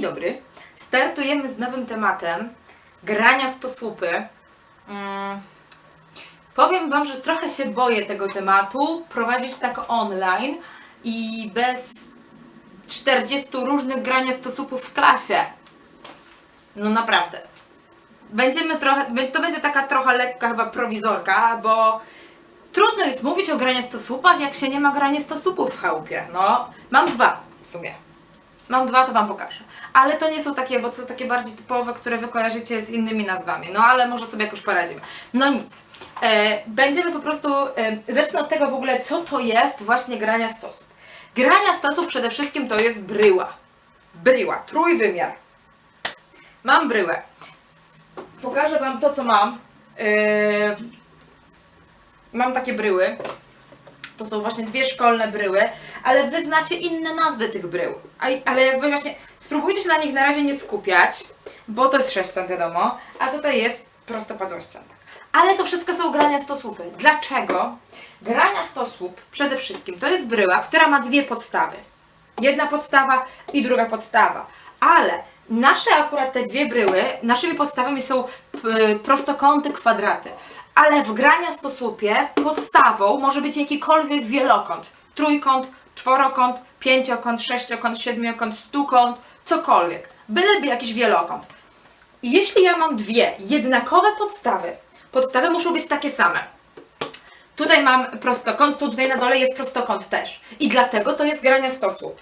Dzień dobry. Startujemy z nowym tematem grania stosłupy. Mm. Powiem Wam, że trochę się boję tego tematu prowadzić tak online i bez 40 różnych grania stosłupów w klasie. No naprawdę. Będziemy trochę, to będzie taka trochę lekka chyba prowizorka, bo trudno jest mówić o graniu stosłupach, jak się nie ma grania stosłupów w chałupie. No, mam dwa w sumie. Mam dwa, to Wam pokażę. Ale to nie są takie, bo są takie bardziej typowe, które Wy kojarzycie z innymi nazwami. No ale może sobie jakoś poradzimy. No nic. E, będziemy po prostu, e, zacznę od tego w ogóle, co to jest właśnie grania stosów. Grania stosów przede wszystkim to jest bryła. Bryła, trójwymiar. Mam bryłę. Pokażę Wam to, co mam. E, mam takie bryły. To są właśnie dwie szkolne bryły, ale wy znacie inne nazwy tych brył. Ale jakby właśnie spróbujcie się na nich na razie nie skupiać, bo to jest sześcian wiadomo, a tutaj jest prostopadłościan. Ale to wszystko są grania stosłupy. Dlaczego? Grania stosłup przede wszystkim to jest bryła, która ma dwie podstawy. Jedna podstawa i druga podstawa. Ale nasze akurat te dwie bryły, naszymi podstawami są prostokąty, kwadraty. Ale w grania stosłupie podstawą może być jakikolwiek wielokąt. Trójkąt, czworokąt, pięciokąt, sześciokąt, siedmiokąt, stukąt, cokolwiek. Byleby jakiś wielokąt. I jeśli ja mam dwie jednakowe podstawy, podstawy muszą być takie same. Tutaj mam prostokąt, tu tutaj na dole jest prostokąt też. I dlatego to jest grania stosłup.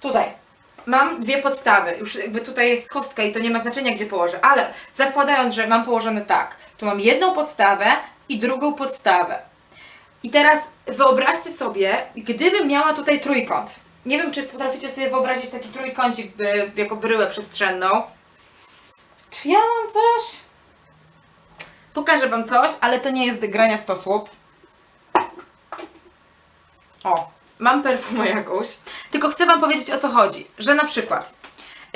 Tutaj mam dwie podstawy. Już jakby tutaj jest kostka i to nie ma znaczenia, gdzie położę, ale zakładając, że mam położone tak, tu mam jedną podstawę i drugą podstawę. I teraz wyobraźcie sobie, gdybym miała tutaj trójkąt. Nie wiem, czy potraficie sobie wyobrazić taki trójkącik by, jako bryłę przestrzenną. Czy ja mam coś? Pokażę Wam coś, ale to nie jest grania stosłup. O, mam perfumę jakąś. Tylko chcę Wam powiedzieć o co chodzi. Że na przykład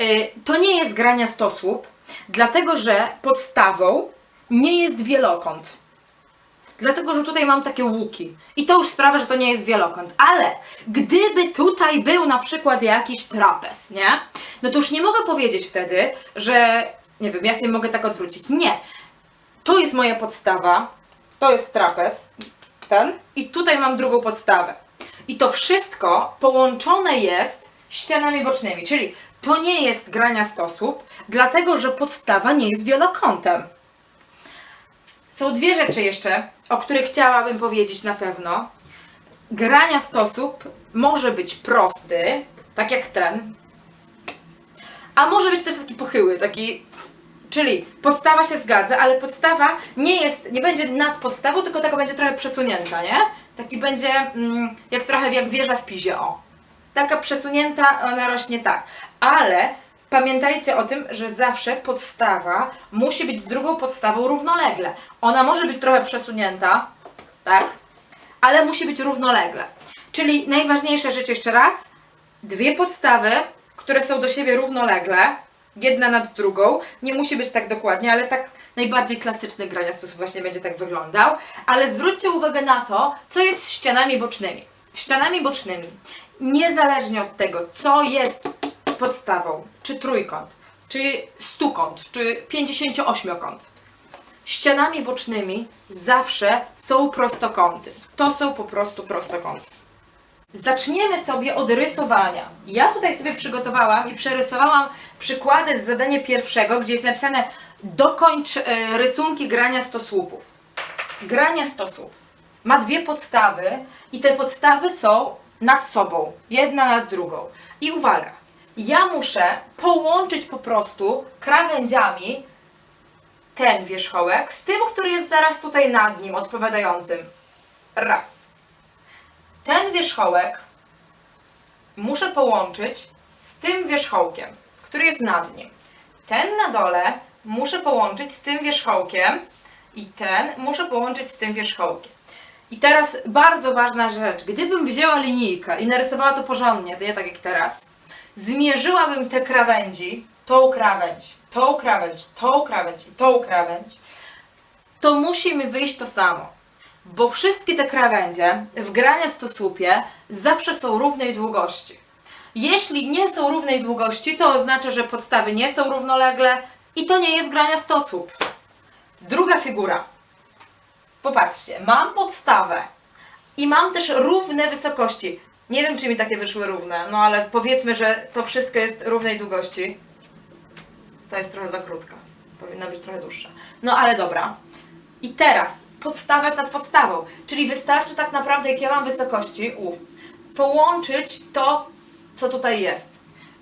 y, to nie jest grania stosłup, dlatego że podstawą nie jest wielokąt. Dlatego, że tutaj mam takie łuki. I to już sprawia, że to nie jest wielokąt. Ale gdyby tutaj był na przykład jakiś trapez, nie? No to już nie mogę powiedzieć wtedy, że nie wiem, ja sobie mogę tak odwrócić. Nie. To jest moja podstawa. To jest trapez. Ten. I tutaj mam drugą podstawę. I to wszystko połączone jest ścianami bocznymi. Czyli to nie jest grania stosłup, dlatego że podstawa nie jest wielokątem. Są dwie rzeczy jeszcze, o których chciałabym powiedzieć na pewno. Grania stosób może być prosty, tak jak ten, a może być też taki pochyły, taki. Czyli podstawa się zgadza, ale podstawa nie jest, nie będzie nad podstawą, tylko taka będzie trochę przesunięta, nie? Taki będzie mm, jak trochę jak wieża w pizie, o. Taka przesunięta, ona rośnie tak. Ale pamiętajcie o tym, że zawsze podstawa musi być z drugą podstawą równolegle. Ona może być trochę przesunięta, tak? Ale musi być równolegle. Czyli najważniejsza rzecz jeszcze raz, dwie podstawy, które są do siebie równolegle, jedna nad drugą. Nie musi być tak dokładnie, ale tak najbardziej klasyczny grania sposób właśnie będzie tak wyglądał. Ale zwróćcie uwagę na to, co jest z ścianami bocznymi. Ścianami bocznymi, niezależnie od tego, co jest podstawą, czy trójkąt, czy stukąt, czy 58-kąt, ścianami bocznymi zawsze są prostokąty. To są po prostu prostokąty. Zaczniemy sobie od rysowania. Ja tutaj sobie przygotowałam i przerysowałam przykłady z zadania pierwszego, gdzie jest napisane dokończ e, rysunki grania stosłupów. Grania stosłup ma dwie podstawy i te podstawy są nad sobą, jedna nad drugą. I uwaga, ja muszę połączyć po prostu krawędziami ten wierzchołek z tym, który jest zaraz tutaj nad nim, odpowiadającym. Raz ten wierzchołek muszę połączyć z tym wierzchołkiem, który jest nad nim. Ten na dole muszę połączyć z tym wierzchołkiem i ten muszę połączyć z tym wierzchołkiem. I teraz bardzo ważna rzecz. Gdybym wzięła linijkę i narysowała to porządnie, nie tak jak teraz, zmierzyłabym te krawędzi, tą krawędź, tą krawędź, tą krawędź i tą krawędź, to musi mi wyjść to samo. Bo wszystkie te krawędzie w grania stosłupie zawsze są równej długości. Jeśli nie są równej długości, to oznacza, że podstawy nie są równolegle i to nie jest grania stosów. Druga figura. Popatrzcie, mam podstawę i mam też równe wysokości. Nie wiem, czy mi takie wyszły równe, no ale powiedzmy, że to wszystko jest równej długości. To jest trochę za krótka. Powinna być trochę dłuższa. No ale dobra. I teraz podstawa jest nad podstawą. Czyli wystarczy tak naprawdę, jak ja mam wysokości U, połączyć to, co tutaj jest.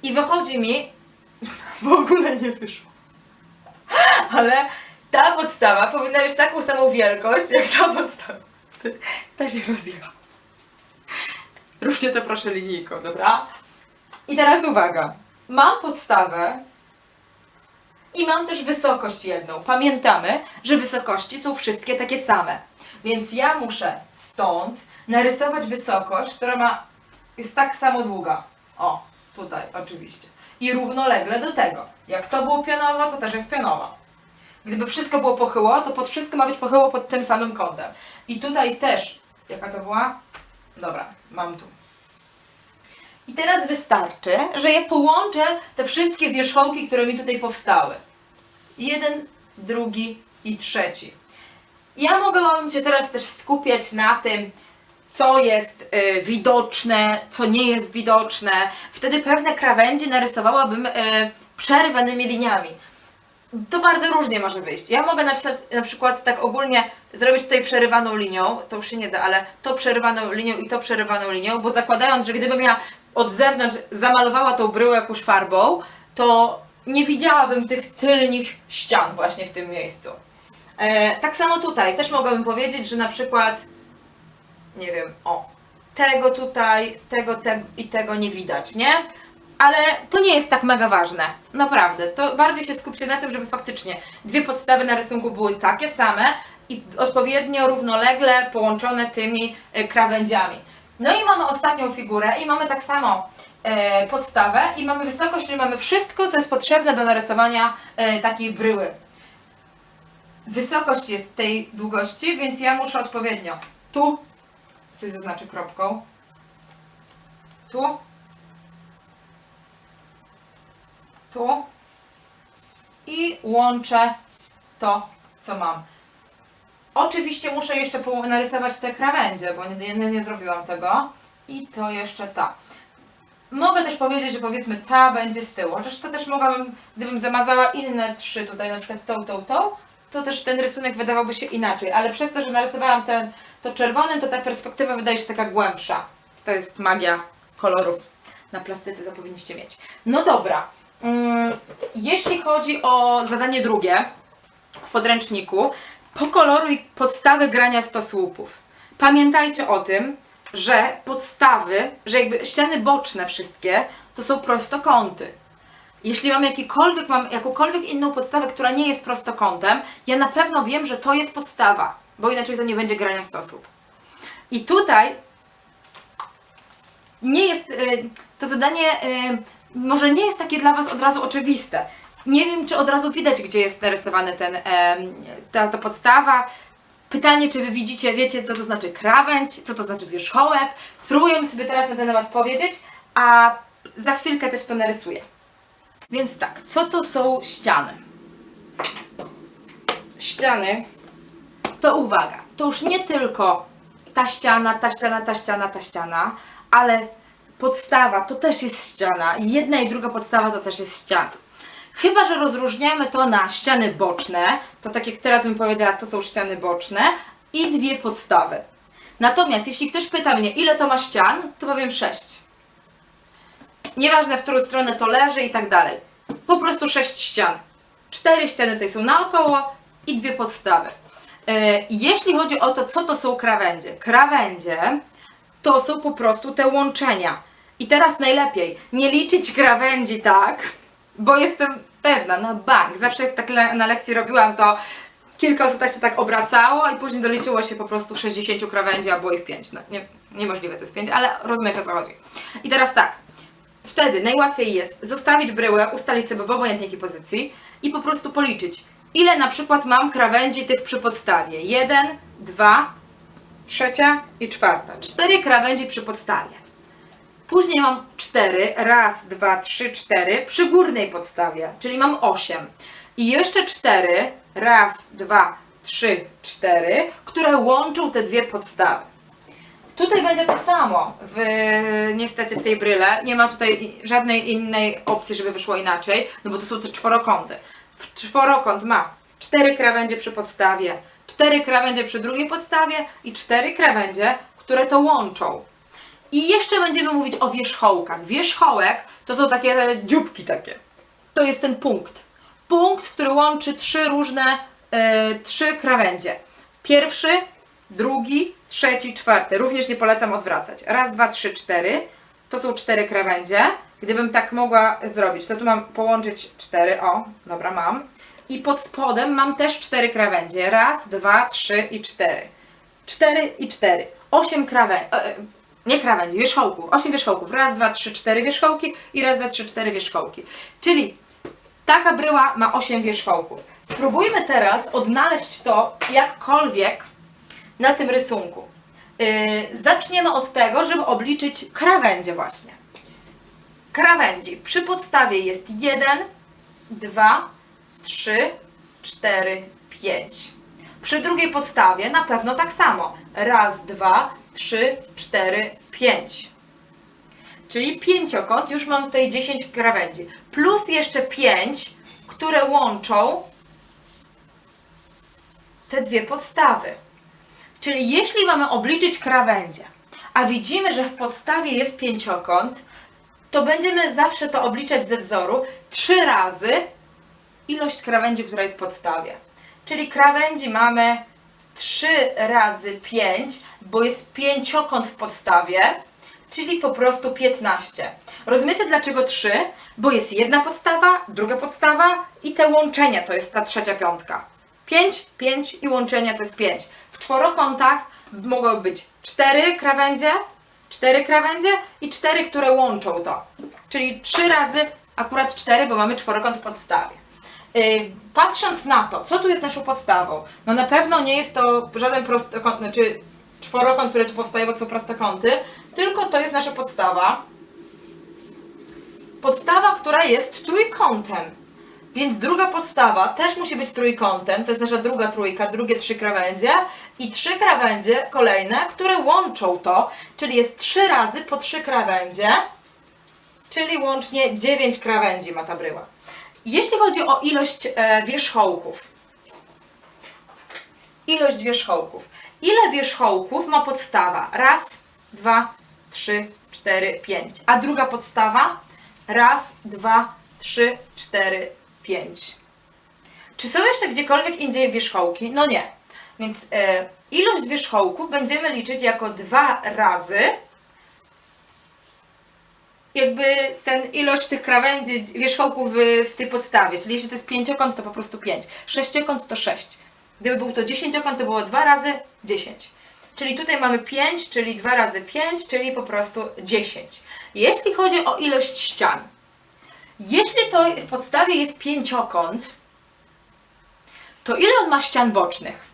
I wychodzi mi, w ogóle nie wyszło. Ale ta podstawa powinna mieć taką samą wielkość, jak ta podstawa. Ta się rozjechała. Róbcie to proszę linijką, dobra? I teraz uwaga. Mam podstawę i mam też wysokość jedną. Pamiętamy, że wysokości są wszystkie takie same. Więc ja muszę stąd narysować wysokość, która ma, jest tak samo długa. O, tutaj oczywiście. I równolegle do tego. Jak to było pionowo, to też jest pionowo. Gdyby wszystko było pochyło, to pod wszystko ma być pochyło pod tym samym kątem. I tutaj też, jaka to była? Dobra, mam tu. I teraz wystarczy, że ja połączę te wszystkie wierzchołki, które mi tutaj powstały. Jeden, drugi i trzeci. Ja mogłabym się teraz też skupiać na tym, co jest y, widoczne, co nie jest widoczne. Wtedy pewne krawędzie narysowałabym y, przerywanymi liniami. To bardzo różnie może wyjść. Ja mogę napisać na przykład tak ogólnie, zrobić tutaj przerywaną linią, to już się nie da, ale to przerywaną linią i to przerywaną linią, bo zakładając, że gdybym ja od zewnątrz zamalowała tą bryłę jakąś farbą, to nie widziałabym tych tylnych ścian właśnie w tym miejscu. E, tak samo tutaj, też mogłabym powiedzieć, że na przykład, nie wiem, o, tego tutaj, tego, tego i tego nie widać, nie? Ale to nie jest tak mega ważne, naprawdę. To bardziej się skupcie na tym, żeby faktycznie dwie podstawy na rysunku były takie same i odpowiednio równolegle połączone tymi e, krawędziami. No i mamy ostatnią figurę i mamy tak samo e, podstawę i mamy wysokość, czyli mamy wszystko, co jest potrzebne do narysowania e, takiej bryły. Wysokość jest tej długości, więc ja muszę odpowiednio tu sobie zaznaczę kropką, tu, tu i łączę to, co mam. Oczywiście muszę jeszcze narysować te krawędzie, bo nie, nie, nie zrobiłam tego. I to jeszcze ta. Mogę też powiedzieć, że powiedzmy ta będzie z tyłu. Chociaż to też mogłabym, gdybym zamazała inne trzy tutaj, na przykład tą, tą, tą, to też ten rysunek wydawałby się inaczej. Ale przez to, że narysowałam ten, to czerwonym, to ta perspektywa wydaje się taka głębsza. To jest magia kolorów. Na plastyce to powinniście mieć. No dobra. Mm, jeśli chodzi o zadanie drugie w podręczniku, pokoloruj podstawy grania stosłupów. Pamiętajcie o tym, że podstawy, że jakby ściany boczne wszystkie, to są prostokąty. Jeśli mam jakikolwiek, mam jakąkolwiek inną podstawę, która nie jest prostokątem, ja na pewno wiem, że to jest podstawa, bo inaczej to nie będzie grania stosłup. I tutaj nie jest, y, to zadanie y, może nie jest takie dla Was od razu oczywiste. Nie wiem, czy od razu widać, gdzie jest narysowany ten, ta, ta podstawa. Pytanie, czy Wy widzicie, wiecie, co to znaczy krawędź, co to znaczy wierzchołek. Spróbujemy sobie teraz na ten temat powiedzieć, a za chwilkę też to narysuję. Więc tak, co to są ściany? Ściany to uwaga, to już nie tylko ta ściana, ta ściana, ta ściana, ta ściana, ale podstawa to też jest ściana. Jedna i druga podstawa to też jest ściana. Chyba, że rozróżniamy to na ściany boczne, to tak jak teraz bym powiedziała, to są ściany boczne i dwie podstawy. Natomiast jeśli ktoś pyta mnie, ile to ma ścian, to powiem sześć. Nieważne, w którą stronę to leży i tak dalej. Po prostu sześć ścian. Cztery ściany tutaj są naokoło i dwie podstawy. E, Jeśli chodzi o to, co to są krawędzie. Krawędzie to są po prostu te łączenia. I teraz najlepiej nie liczyć krawędzi tak, bo jestem pewna, na bank. Zawsze jak tak le- na lekcji robiłam, to kilka osób tak czy tak obracało i później doliczyło się po prostu 60 krawędzi, a było ich 5. No, nie, niemożliwe to jest 5, ale rozumiecie o co chodzi. I teraz tak. Wtedy najłatwiej jest zostawić bryłę, ustalić sobie w obojętnej jakiej pozycji i po prostu policzyć, ile na przykład mam krawędzi tych przy podstawie. Jeden, dwa, trzecia i czwarta. Cztery krawędzi przy podstawie. Później mam 4, raz, dwa, trzy, cztery przy górnej podstawie, czyli mam 8. I jeszcze 4, raz, dwa, trzy, cztery, które łączą te dwie podstawy. Tutaj będzie to samo, w, niestety w tej bryle. Nie ma tutaj żadnej innej opcji, żeby wyszło inaczej, no bo to są te czworokąty. W czworokąt ma cztery krawędzie przy podstawie, cztery krawędzie przy drugiej podstawie i cztery krawędzie, które to łączą. I jeszcze będziemy mówić o wierzchołkach. Wierzchołek to są takie dzióbki takie. To jest ten punkt. Punkt, który łączy trzy różne, e, trzy krawędzie. Pierwszy, drugi, trzeci, czwarty. Również nie polecam odwracać. Raz, dwa, trzy, cztery. To są cztery krawędzie. Gdybym tak mogła zrobić, to tu mam połączyć cztery. O, dobra, mam. I pod spodem mam też cztery krawędzie. Raz, dwa, trzy i cztery. Cztery i cztery. Osiem krawędzi. Nie krawędzi, wierzchołków. Osiem wierzchołków. Raz, dwa, trzy, cztery wierzchołki i raz, dwa, trzy, cztery wierzchołki. Czyli taka bryła ma 8 wierzchołków. Spróbujmy teraz odnaleźć to jakkolwiek na tym rysunku. Yy, zaczniemy od tego, żeby obliczyć krawędzie właśnie. Krawędzi. Przy podstawie jest 1, 2, 3, 4, 5. Przy drugiej podstawie na pewno tak samo. Raz, dwa, trzy, cztery, pięć. Czyli pięciokąt, już mam tutaj 10 krawędzi. Plus jeszcze 5, które łączą te dwie podstawy. Czyli jeśli mamy obliczyć krawędzie, a widzimy, że w podstawie jest pięciokąt, to będziemy zawsze to obliczać ze wzoru trzy razy ilość krawędzi, która jest w podstawie. Czyli krawędzi mamy 3 razy 5, bo jest pięciokąt w podstawie, czyli po prostu 15. Rozumiecie dlaczego 3? Bo jest jedna podstawa, druga podstawa i te łączenia to jest ta trzecia piątka. 5, 5 i łączenia to jest 5. W czworokątach mogą być 4 krawędzie, 4 krawędzie i 4, które łączą to. Czyli 3 razy akurat 4, bo mamy czworokąt w podstawie. Yy, patrząc na to, co tu jest naszą podstawą, no na pewno nie jest to żaden prostokąt, znaczy czworokąt, który tu powstaje, bo są prostokąty, tylko to jest nasza podstawa. Podstawa, która jest trójkątem. Więc druga podstawa też musi być trójkątem, to jest nasza druga trójka, drugie trzy krawędzie i trzy krawędzie kolejne, które łączą to, czyli jest trzy razy po trzy krawędzie, czyli łącznie 9 krawędzi ma ta bryła. Jeśli chodzi o ilość e, wierzchołków, ilość wierzchołków. Ile wierzchołków ma podstawa? Raz, dwa, trzy, cztery, pięć. A druga podstawa? Raz, dwa, trzy, cztery, pięć. Czy są jeszcze gdziekolwiek indziej wierzchołki? No nie. Więc e, ilość wierzchołków będziemy liczyć jako dwa razy jakby ten ilość tych krawędzi, wierzchołków w, w tej podstawie. Czyli jeśli to jest pięciokąt, to po prostu 5. Sześciokąt to 6. Gdyby był to dziesięciokąt, to było 2 razy 10. Czyli tutaj mamy 5, czyli 2 razy 5, czyli po prostu 10. Jeśli chodzi o ilość ścian, jeśli to w podstawie jest pięciokąt, to ile on ma ścian bocznych?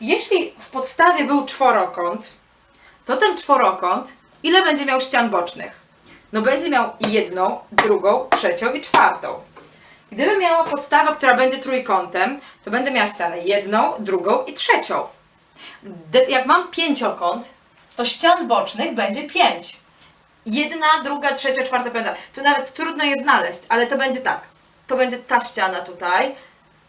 Jeśli w podstawie był czworokąt, to ten czworokąt ile będzie miał ścian bocznych? No będzie miał jedną, drugą, trzecią i czwartą. Gdybym miała podstawę, która będzie trójkątem, to będę miała ścianę jedną, drugą i trzecią. Gdy, jak mam pięciokąt, to ścian bocznych będzie pięć. Jedna, druga, trzecia, czwarta, piąta. Tu nawet trudno je znaleźć, ale to będzie tak. To będzie ta ściana tutaj,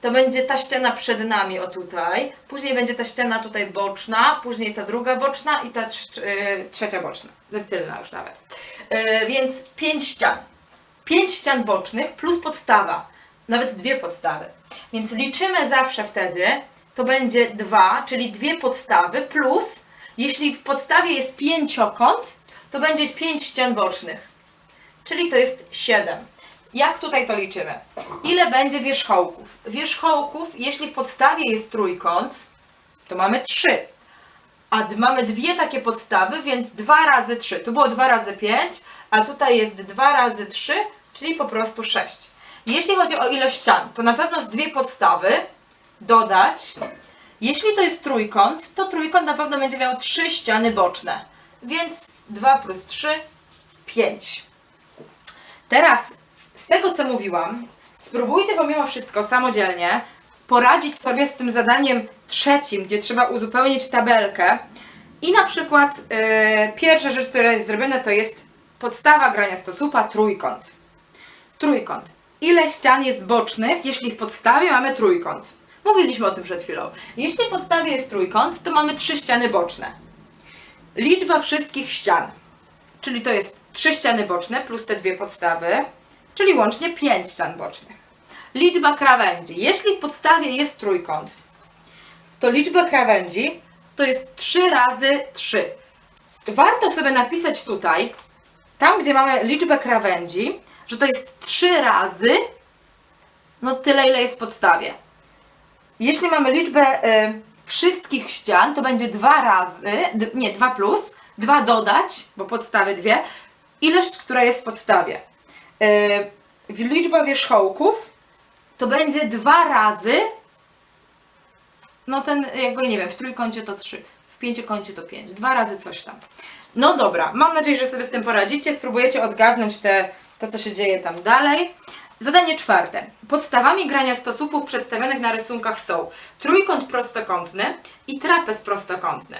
to będzie ta ściana przed nami, o tutaj, później będzie ta ściana tutaj boczna, później ta druga boczna i ta yy, trzecia boczna, tylna już nawet. Yy, więc pięć ścian. Pięć ścian bocznych plus podstawa, nawet dwie podstawy. Więc liczymy zawsze wtedy, to będzie dwa, czyli dwie podstawy plus, jeśli w podstawie jest pięciokąt, to będzie pięć ścian bocznych. Czyli to jest 7. Jak tutaj to liczymy? Ile będzie wierzchołków? Wierzchołków, jeśli w podstawie jest trójkąt, to mamy 3. A mamy dwie takie podstawy, więc 2 razy 3. Tu było 2 razy 5, a tutaj jest 2 razy 3, czyli po prostu 6. Jeśli chodzi o ilość ścian, to na pewno z dwie podstawy dodać. Jeśli to jest trójkąt, to trójkąt na pewno będzie miał 3 ściany boczne. Więc 2 plus 3 5. Teraz z tego co mówiłam, spróbujcie pomimo wszystko samodzielnie poradzić sobie z tym zadaniem trzecim, gdzie trzeba uzupełnić tabelkę. I na przykład yy, pierwsza rzecz, która jest zrobiona, to jest podstawa grania stosupa trójkąt. Trójkąt. Ile ścian jest bocznych, jeśli w podstawie mamy trójkąt? Mówiliśmy o tym przed chwilą. Jeśli w podstawie jest trójkąt, to mamy trzy ściany boczne. Liczba wszystkich ścian, czyli to jest trzy ściany boczne plus te dwie podstawy, czyli łącznie pięć ścian bocznych. Liczba krawędzi. Jeśli w podstawie jest trójkąt, to liczba krawędzi to jest 3 razy 3. Warto sobie napisać tutaj, tam gdzie mamy liczbę krawędzi, że to jest 3 razy no tyle, ile jest w podstawie. Jeśli mamy liczbę y, wszystkich ścian, to będzie 2 razy, nie 2 plus, 2 dodać, bo podstawy dwie, ilość, która jest w podstawie. Y, liczba wierzchołków to będzie 2 razy no ten jakby nie wiem, w trójkącie to 3, w pięciokącie to 5, dwa razy coś tam. No dobra, mam nadzieję, że sobie z tym poradzicie, spróbujecie odgadnąć te, to, co się dzieje tam dalej. Zadanie czwarte. Podstawami grania stosupów przedstawionych na rysunkach są trójkąt prostokątny i trapez prostokątny.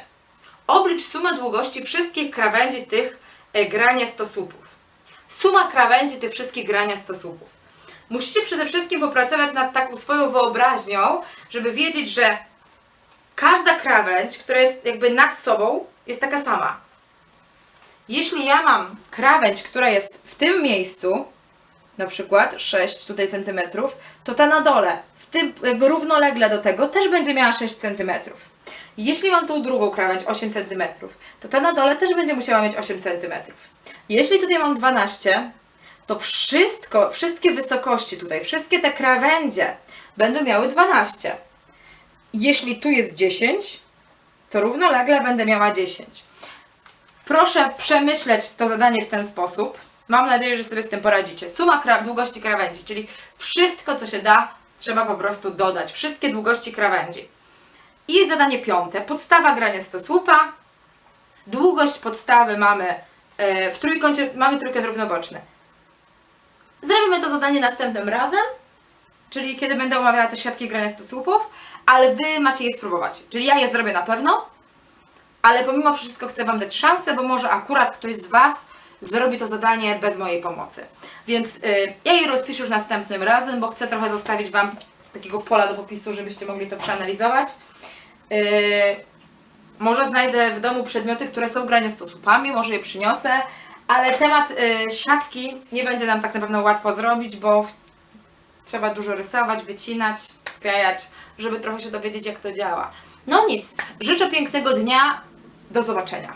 Oblicz sumę długości wszystkich krawędzi tych e, grania stosupów. Suma krawędzi tych wszystkich grania stosupów. Musicie przede wszystkim popracować nad taką swoją wyobraźnią, żeby wiedzieć, że każda krawędź, która jest jakby nad sobą, jest taka sama. Jeśli ja mam krawędź, która jest w tym miejscu, na przykład 6 tutaj centymetrów, to ta na dole, w tym jakby równolegle do tego też będzie miała 6 centymetrów. Jeśli mam tą drugą krawędź 8 centymetrów, to ta na dole też będzie musiała mieć 8 centymetrów. Jeśli tutaj mam 12, to wszystko, wszystkie wysokości tutaj, wszystkie te krawędzie będą miały 12. Jeśli tu jest 10, to równolegle będę miała 10. Proszę przemyśleć to zadanie w ten sposób. Mam nadzieję, że sobie z tym poradzicie. Suma kra- długości krawędzi, czyli wszystko, co się da, trzeba po prostu dodać. Wszystkie długości krawędzi. I zadanie piąte. Podstawa grania stosłupa. Długość podstawy mamy e, w trójkącie, mamy trójkąt równoboczny. Zrobimy to zadanie następnym razem, czyli kiedy będę omawiała te siatki grania stosłupów, ale Wy macie je spróbować. Czyli ja je zrobię na pewno, ale pomimo wszystko chcę Wam dać szansę, bo może akurat ktoś z Was zrobi to zadanie bez mojej pomocy. Więc y, ja je rozpiszę już następnym razem, bo chcę trochę zostawić Wam takiego pola do popisu, żebyście mogli to przeanalizować. Y, może znajdę w domu przedmioty, które są grane stosupami, może je przyniosę, ale temat y, siatki nie będzie nam tak na pewno łatwo zrobić, bo trzeba dużo rysować, wycinać, sklejać, żeby trochę się dowiedzieć, jak to działa. No nic, życzę pięknego dnia, do zobaczenia.